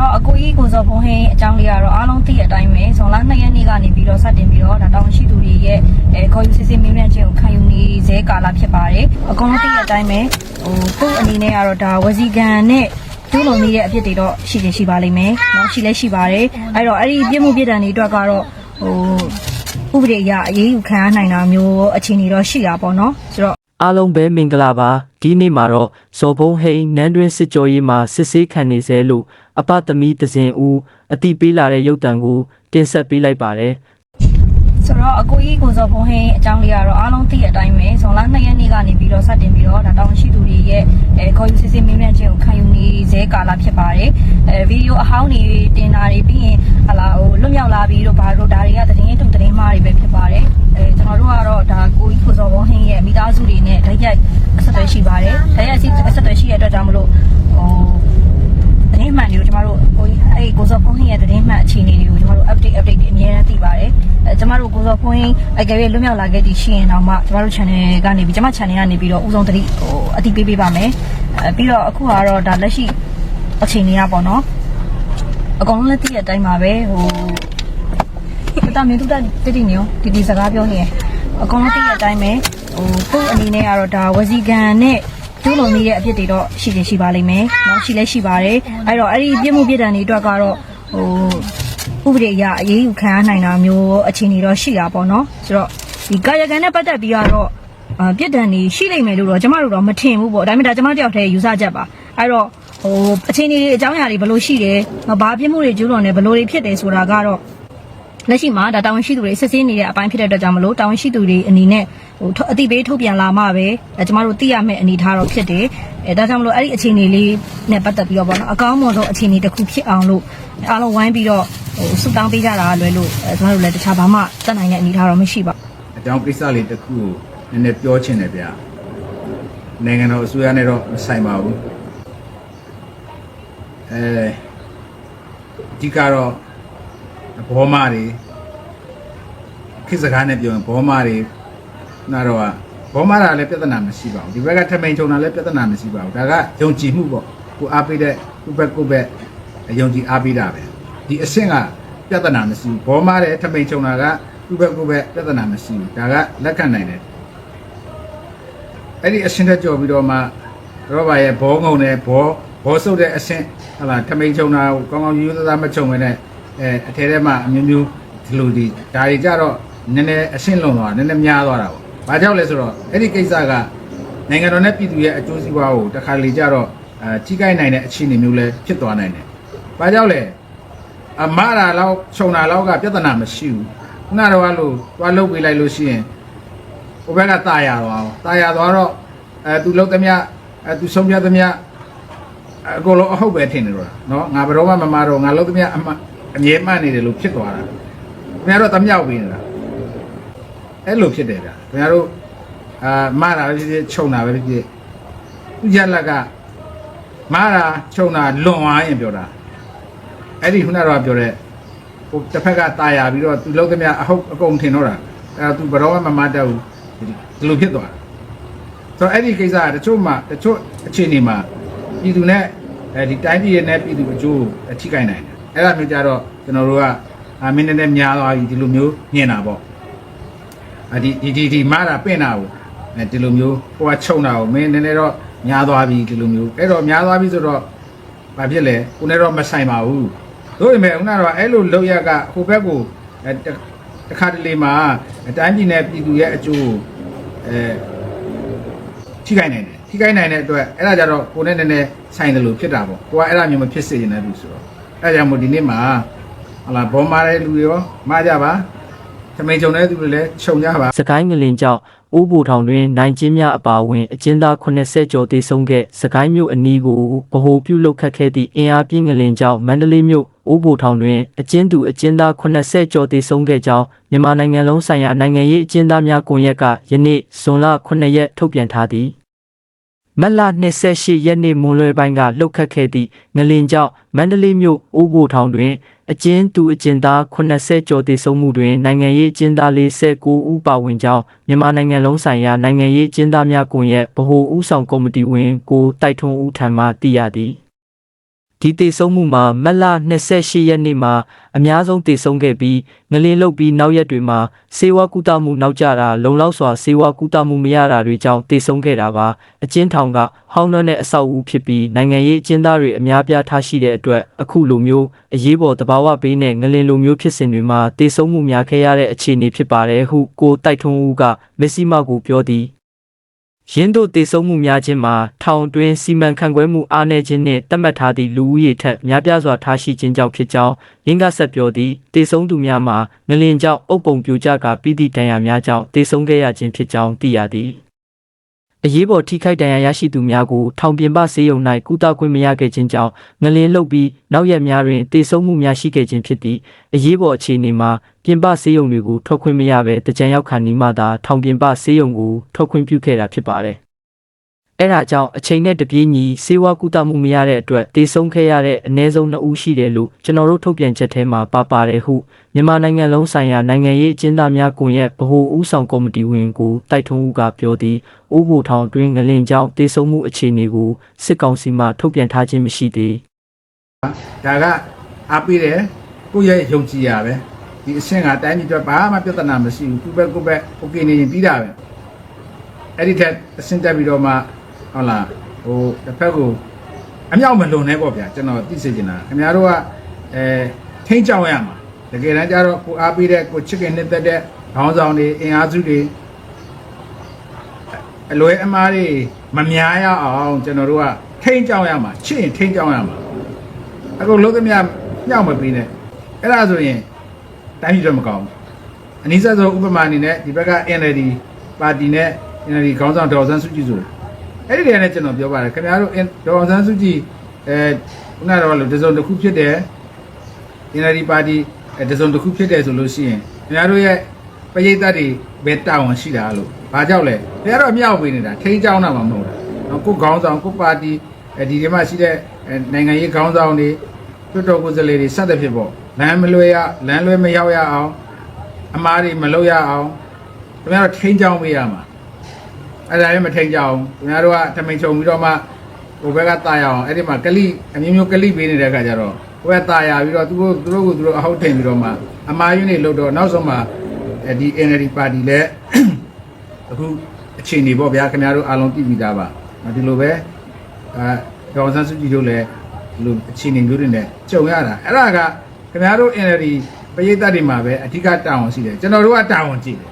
တော့အကိုကြီးကိုဇော်ဘုံဟင်းအကြောင်းလေးကတော့အားလုံးသိတဲ့အတိုင်းပဲဇွန်လ2ရက်နေ့ကနေပြီးတော့စတင်ပြီးတော့ဒါတောင်ရှိသူတွေရဲ့အဲခေါ်ယူစစ်စစ်မေးမြန်းခြင်းကိုခံယူနေစေကာလဖြစ်ပါတယ်အကုန်လုံးသိတဲ့အတိုင်းပဲဟိုခုအနေနဲ့ကတော့ဒါဝစီကန်နဲ့ကျူးလွန်မိတဲ့အဖြစ်တွေတော့ရှိရင်ရှိပါလိမ့်မယ်။နောက်ရှိလဲရှိပါတယ်။အဲ့တော့အဲ့ဒီပြစ်မှုပြစ်ဒဏ်တွေအတွက်ကတော့ဟိုဥပဒေအရအရေးယူခံရနိုင်တာမျိုးအခြေအနေတော့ရှိတာပေါ့နော်။ဆိုတော့အားလုံးပဲမင်္ဂလာပါဒီနေ့မှာတော့ဇော်ဘုံဟိန်နန်းတွင်းစစ်ကြောရေးမှာစစ်ဆေးခံနေစေလို့ အပသမီသဇင်ဦးအတိပေးလာတဲ့ရုပ်တံကိုတင်ဆက်ပေးလိုက်ပါတယ်ဆိုတော့အကိုကြီးကိုစော်ဖုံးဟင်းအကြောင်းလေးကတော့အားလုံးသိတဲ့အတိုင်းပဲဇွန်လ2ရက်နေ့ကနေပြီးတော့စတင်ပြီးတော့ဒါတောင်းရှိသူတွေရဲ့အဲခေါ်ယူစစ်စစ်မင်းမြတ်ခြင်းကိုခံယူနေစေကာလဖြစ်ပါတယ်အဲဗီဒီယိုအဟောင်းတွေတင်တာတွေပြီးရင်ဟလာဟိုလွတ်မြောက်လာပြီးတော့ဘာလို့ဒါတွေကသတင်းတုံသတင်းမှားတွေပဲဖြစ်ပါတယ်အဲကျွန်တော်တို့ကတော့ဒါကိုကြီးကိုစော်ဖုံးဟင်းရဲ့မိသားစုတွေနဲ့ဓာတ်ရိုက်အဆက်အသွယ်ရှိပါတယ်ဓာတ်ရိုက်အဆက်အသွယ်ရှိတဲ့အတွက်ကြောင့်မလို့ဟို သတင်းမှန်တွေကိုကျမတို့ကို ကြီးအဲ့ဒီကိုစောဖုန်းဟင်းရဲ့သတင်းမှန်အခြေအနေတွေကိုကျမတို့ update update တွေအများအားသိပါတယ်အဲကျမတို့ကိုစောဖုန်းဟင်းအကယ်၍လွတ်မြောက်လာခဲ့သည်ရှိရင်တော့မှကျမတို့ channel ကနေပြီးကျမ channel ကနေပြီးတော့ဥဆုံးသတိဟိုအတိပေးပေးပါမယ်အဲပြီးတော့အခုကတော့ဒါလက်ရှိအခြေအနေကပေါ့နော်အကုန်လုံးလက်သိတဲ့အတိုင်းပါပဲဟိုတမင်းတို့တတိနေရောဒီဒီစကားပြောနေရအကုန်လုံးသိတဲ့အတိုင်းပဲဟိုသူ့အနေနဲ့ကတော့ဒါဝစီကန်နဲ့ ကျူးလွန်မိတဲ့အပြစ်တွေတော့ရှိချင်ရှိပါလိမ့်မယ်။နော်ရှိလဲရှိပါတယ်။အဲ့တော့အဲ့ဒီပြစ်မှုပြစ်ဒဏ်တွေအတွက်ကတော့ဟိုဥပဒေအရအရေးယူခံရနိုင်တာမျိုးအခြေအနေတော့ရှိတာပေါ့နော်။ဆိုတော့ဒီကာယကံနဲ့ပတ်သက်ပြီးတော့အပြစ်ဒဏ်တွေရှိလိမ့်မယ်လို့တော့ကျမတို့တော့မထင်ဘူးပေါ့။ဒါပေမဲ့ဒါကျမတို့တယောက်တည်းယူဆချက်ပါ။အဲ့တော့ဟိုအခြေအနေတွေအကြောင်းအရာတွေဘယ်လိုရှိတယ်။ဘာပြစ်မှုတွေကျူးလွန်တယ်ဘယ်လိုတွေဖြစ်တယ်ဆိုတာကတော့လက်ရှိမှာဒါတာဝန်ရှိသူတွေစစ်ဆေးနေတဲ့အပိုင်းဖြစ်တဲ့အတွက်ကြောင့်မလို့တာဝန်ရှိသူတွေအနေနဲ့ ဟိုအတိပေးထုတ်ပြန်လာမှပဲအဲကျမတို့သိရမယ့်အနေအထားတော့ဖြစ်တယ်အဲဒါကြောင့်မလို့အဲ့ဒီအခြေအနေလေးနဲ့ပတ်သက်ပြီးတော့ပေါ့နော်အကောင်းမွန်ဆုံးအခြေအနေတစ်ခုဖြစ်အောင်လို့အားလုံးဝိုင်းပြီးတော့ဟိုဆူတောင်းပေးကြတာလွယ်လို့အဲကျမတို့လည်းတခြားဘာမှတတ်နိုင်တဲ့အနေအထားတော့မရှိပါဘူးအကြောင်းကိစ္စလေးတစ်ခုကိုနည်းနည်းပြောချင်တယ်ဗျနိုင်ငံတော်အစိုးရနဲ့တော့မဆိုင်ပါဘူးအဲဒီကတော့ဘောမတွေခေတ်စကားနဲ့ပြောရင်ဘောမတွေ နာတော့ကဘောမတာလည်းပြဿနာမရှိပါဘူးဒီဘက်ကထမိန်ချုံတာလည်းပြဿနာမရှိပါဘူးဒါကယုံကြည်မှုပေါ့ကိုအားပေးတဲ့ကိုဘက်ကိုဘက်ယုံကြည်အားပေးတာပဲဒီအဆင့်ကပြဿနာမရှိဘူးဘောမတဲ့ထမိန်ချုံတာကကိုဘက်ကိုဘက်ပြဿနာမရှိဘူးဒါကလက်ခံနိုင်တယ်အဲ့ဒီအဆင့်တက်ကြော်ပြီးတော့မှရောဘာရဲ့ဘောငုံတဲ့ဘောဘောဆုပ်တဲ့အဆင့်ဟလာထမိန်ချုံတာကိုကောင်းကောင်းရိုးရိုးသားသားမချုံမနဲ့အဲအထဲထဲမှာအမျိုးမျိုးဒီလိုဒီဒါတွေကြတော့နည်းနည်းအဆင့်လွန်သွားနည်းနည်းများသွားတာပေါ့။ ဘာကြောင့်လဲဆိုတော့အဲ့ဒီကိစ္စကနိုင်ငံတော်နဲ့ပြည်သူရဲ့အကျိုးစီးပွားကိုတခါလေကြတော့အဲထိခိုက်နိုင်တဲ့အခြေအနေမျိုးလည်းဖြစ်သွားနိုင်တယ်။ဘာကြောင့်လဲအမရာလောက်ခြုံတာလောက်ကပြဿနာမရှိဘူး။ခုနတော့လို့သွားလုတ်ပေးလိုက်လို့ရှိရင်ဟိုဘက်ကတာယာသွားအောင်တာယာသွားတော့အဲသူလုတ်သမျှအဲသူဆုံးဖြတ်သမျှအကုန်လုံးအဟုတ်ပဲထင်နေတော့နော်ငါဘယ်တော့မှမမတော့ငါလုတ်သမျှအမအမြဲမှန်နေတယ်လို့ဖြစ်သွားတာ။ခင်ဗျားတော့တမြောက်ပေးနေတာ။အဲ့လိုဖြစ်တယ်ဗျာ။ ခင်ဗျားတို့အာမတာပဲဖြစ်ဖြစ်ခြုံတာပဲဖြစ်ဖြစ်သူရလက်ကမတာခြုံတာလွန်သွားရင်ပြောတာအဲ့ဒီခုနကတော့ပြောတဲ့ဟိုတစ်ဖက်ကตายရပြီးတော့သူလုတ်သမျှအဟုတ်အကုန်ထင်တော့တာအဲ့ဒါသူဘယ်တော့မှမမတတ်ဘူးဒီလိုဖြစ်သွားတာဆိုတော့အဲ့ဒီကိစ္စကတချို့မှတချို့အခြေအနေမှာပြည်သူနဲ့အဲဒီတိုင်းပြည်ရဲ့နဲ့ပြည်သူအကျိုးအထိကိုက်နိုင်တယ်အဲ့ဒါမျိုးကြတော့ကျွန်တော်တို့ကအာမင်းနဲ့နဲ့များသွားပြီဒီလိုမျိုးညင်တာပေါ့အ ဒီဒီဒီဒီမာတာပင့်တာကိုအဲဒီလိုမျိုးဟိုကခြုံတာကိုမင်းနည်းနည်းတော့များသွားပြီဒီလိုမျိုးအဲ့တော့များသွားပြီဆိုတော့ဘာဖြစ်လဲကိုနဲ့တော့မဆိုင်ပါဘူးတို့ပေမဲ့ခုနကတော့အဲ့လိုလောက်ရကဟိုဘက်ကိုအဲတခါတလေမှာအတိုင်းပြည်နဲ့ပြည်သူရဲ့အကျိုးအဲထိခိုက်နိုင်တယ်ထိခိုက်နိုင်တဲ့အတွက်အဲ့ဒါကြတော့ကိုနဲ့နည်းနည်းဆိုင်တယ်လို့ဖြစ်တာပေါ့ကိုကအဲ့ဒါမျိုးမဖြစ်စေချင်တဲ့လူဆိုတော့အဲ့ဒါကြောင့်မို့ဒီနေ့မှာဟလာဘောမာတဲ့လူတွေရောမာကြပါ သမိန်ကြုံတဲ့သူတွေလည်းခြုံကြပါစကိုင်းငလင်ကြောင့်အိုးဘူထောင်တွင်နိုင်ကျင်းများအပါအဝင်အကျဉ်းသား80ကျော်တေဆုံးခဲ့စကိုင်းမြို့အနီးကိုဗဟိုပြုလုပ်ခတ်ခဲ့သည့်အင်အားပြင်းငလင်ကြောင့်မန္တလေးမြို့အိုးဘူထောင်တွင်အကျဉ်းသူအကျဉ်းသား80ကျော်တေဆုံးခဲ့ကြောင်းမြန်မာနိုင်ငံလုံးဆိုင်ရာနိုင်ငံရေးအကျဉ်းသားများကွန်ရက်ကယနေ့ဇွန်လ9ရက်ထုတ်ပြန်ထားသည်မတ်လ28ရက်နေ့မွန်လွယ်ပိုင်းကလှုပ်ခတ်ခဲ့သည့်ငလင်ကြောင့်မန္တလေးမြို့အိုးဘိုထောင်တွင် အကျဉ်းသူအကျဉ်းသား80ကျော်တည်ဆုံမှုတွင်နိုင်ငံရေးအကျဉ်းသား49ဦးပါဝင်ကြောင်းမြန်မာနိုင်ငံလုံးဆိုင်ရာနိုင်ငံရေးအကျဉ်းသားများကွန်ရက်ဗဟိုဦးဆောင်ကော်မတီဝင်ကိုတိုက်ထွန်းဦးထံမှသိရသည် ဒီတေဆုံးမှုမှာမက်လ28ရက်နေ့မှာအများဆုံးတေဆုံးခဲ့ပြီးငလင်းလုတ်ပြီးနောက်ရက်တွေမှာစေဝါကူတာမှုနောက်ကျတာလုံလောက်စွာစေဝါကူတာမှုမရတာတွေကြောင့်တေဆုံးခဲ့တာပါအကျဉ်းထောင်ကဟောင်းနှံ့တဲ့အဆောက်အဦဖြစ်ပြီးနိုင်ငံရေးအကျဉ်းသားတွေအများပြားထားရှိတဲ့အတွက်အခုလိုမျိုးအရေးပေါ်တဘာဝဘေးနဲ့ငလင်းလိုမျိုးဖြစ်စဉ်တွေမှာတေဆုံးမှုများခဲ့ရတဲ့အခြေအနေဖြစ်ပါတယ်ဟုကိုတိုက်ထွန်းဦးကမက်ဆီမာကိုပြောသည် ရင်းတို့တေဆုံးမှုများခြင်းမှာထောင်တွင်းစီမံခန့်ခွဲမှုအားနည်းခြင်းနှင့်တတ်မှတ်ထားသည့်လူဦးရေထက်များပြားစွာထားရှိခြင်းကြောင့်ဖြစ်ကြောင်းရင်းကဆက်ပြောသည့်တေဆုံးသူများမှာငလင်ကြောင့်အုပ်ပုံပြိုကျကပြီးသည့်ဒဏ်ရာများကြောင့်တေဆုံးခဲ့ရခြင်းဖြစ်ကြောင်းသိရသည် အရေးပေါ်ထိခိုက်ဒဏ်ရာရရှိသူများကိုထောင်ပြင်ပဆေးရုံ၌ကုသခွင့်မရခဲ့ခြင်းကြောင့်ငလင်လုတ်ပြီးနောက်ရက်များတွင်တေဆုံးမှုများရှိခဲ့ခြင်းဖြစ်သည့်အရေးပေါ်အခြေအနေမှာပြင်ပဆေးရုံတွေကိုထွက်ခွင့်မရဘဲတကြံရောက်ခါနီးမှသာထောင်ပြင်ပဆေးရုံကိုထွက်ခွင့်ပြုခဲ့တာဖြစ်ပါတယ် အဲ့ဒါကြောင့်အချိန်နဲ့တပြေးညီစေဝါကူတာမှုမရတဲ့အတွက်တေဆုံးခဲ့ရတဲ့အ ਨੇ ဆုံး2ဦးရှိတယ်လို့ကျွန်တော်တို့ထုတ်ပြန်ချက်ထဲမှာပါပါတယ်ဟုမြန်မာနိုင်ငံလုံးဆိုင်ရာနိုင်ငံရေးအကျဉ်းသားများကွန်ရက်ဗဟိုဦးဆောင်ကော်မတီဝင်ကိုတိုက်ထွန်းဦးကပြောသည့်ဥပ္ပိုလ်ထောင်တွင်ငလင်ကြောင့်တေဆုံးမှုအခြေအနေကိုစစ်ကောင်စီမှထုတ်ပြန်ထားခြင်းမရှိသေးဒါကအားပေးတယ်ကိုယ့်ရဲ့ယုံကြည်ရပဲဒီအဆင့်ကတိုင်းပြည်အတွက်ဘာမှပြဿနာမရှိဘူးကိုယ့်ဘက်ကိုယ့်ဘက် okay နေရင်ပြီးတာပဲအဲ့ဒီထက်အဆင့်တက်ပြီးတော့မှ ဟုတ်လားဟိုတစ်ဖက်ကိုအမြောက်မလွန်နဲ့ပေါ့ဗျာကျွန်တော်သိစေချင်တာခင်ဗျားတို့ကအဲထိန်းချောင်းရမှာတကယ်တမ်းကျတော့ကိုအားပေးတဲ့ကိုချစ်ခင်နှစ်သက်တဲ့ခေါင်းဆောင်တွေအင်အားစုတွေအလွဲအမားတွေမများရအောင်ကျွန်တော်တို့ကထိန်းချောင်းရမှာချစ်ရင်ထိန်းချောင်းရမှာအခုလုံးသမျှညှောက်မပေးနဲ့အဲ့ဒါဆိုရင်တိုင်းပြည်တော့မကောင်းဘူးအနည်းဆက်ဆုံးဥပမာအနေနဲ့ဒီဘက်က NLD ပါတီနဲ့ NLD ခေါင်းဆောင်ဒေါ်စန်းစုကြည်ဆို အဲ့ဒီတည်းနဲ့ကျွန်တော်ပြောပါတယ်ခင်ဗျားတို့ဒေါ်စန်းစုကြည်အဲခုနကတော့လို့တစုံတစ်ခုဖြစ်တယ် NLD ပါတီအဲတစုံတစ်ခုဖြစ်တယ်ဆိုလို့ရှိရင်ခင်ဗျားတို့ရဲ့ပရိသတ်တွေဘယ်တာဝန်ရှိတာလို့ဘာကြောက်လဲခင်ဗျားတို့အမြောက်ပေးနေတာထိန်းချောင်းတာမှမဟုတ်တာနော်ကိုခေါင်းဆောင်ကိုပါတီအဲဒီဒီမှာရှိတဲ့အဲနိုင်ငံရေးခေါင်းဆောင်တွေတွတ်တော်ကိုယ်စားလှယ်တွေစသဖြင့်ပေါ့လမ်းမလွဲရလမ်းလွဲမရောက်ရအောင်အမားတွေမလုပ်ရအောင်ခင်ဗျားတို့ထိန်းချောင်းပေးရမှာ အဲ့ဒါလည်းမထိန်းချောင်းခင်ဗျားတို့ကထမိန်ချုံပြီးတော့မှဟိုဘက်ကတာရအောင်အဲ့ဒီမှာကလိအမျိုးမျိုးကလိပေးနေတဲ့အခါကျတော့ဟိုဘက်တာရပြီးတော့သူတို့သူတို့ကိုသူတို့အဟုတ်ထင်ပြီးတော့မှအမားယူနေလို့တော့နောက်ဆုံးမှအဲဒီ NLD ပါတီလည်းအခုအခြေအနေပေါ့ဗျာခင်ဗျားတို့အားလုံးသိပြီးသားပါဒီလိုပဲအဲဒေါ်စန်းစုကြည်တို့လည်းဒီလိုအခြေအနေမျိုးတွေနဲ့ကြုံရတာအဲ့ဒါကခင်ဗျားတို့ NLD ပရိသတ်တွေမှာပဲအဓိကတာဝန်ရှိတယ်ကျွန်တော်တို့ကတာဝန်ကြည့်တယ်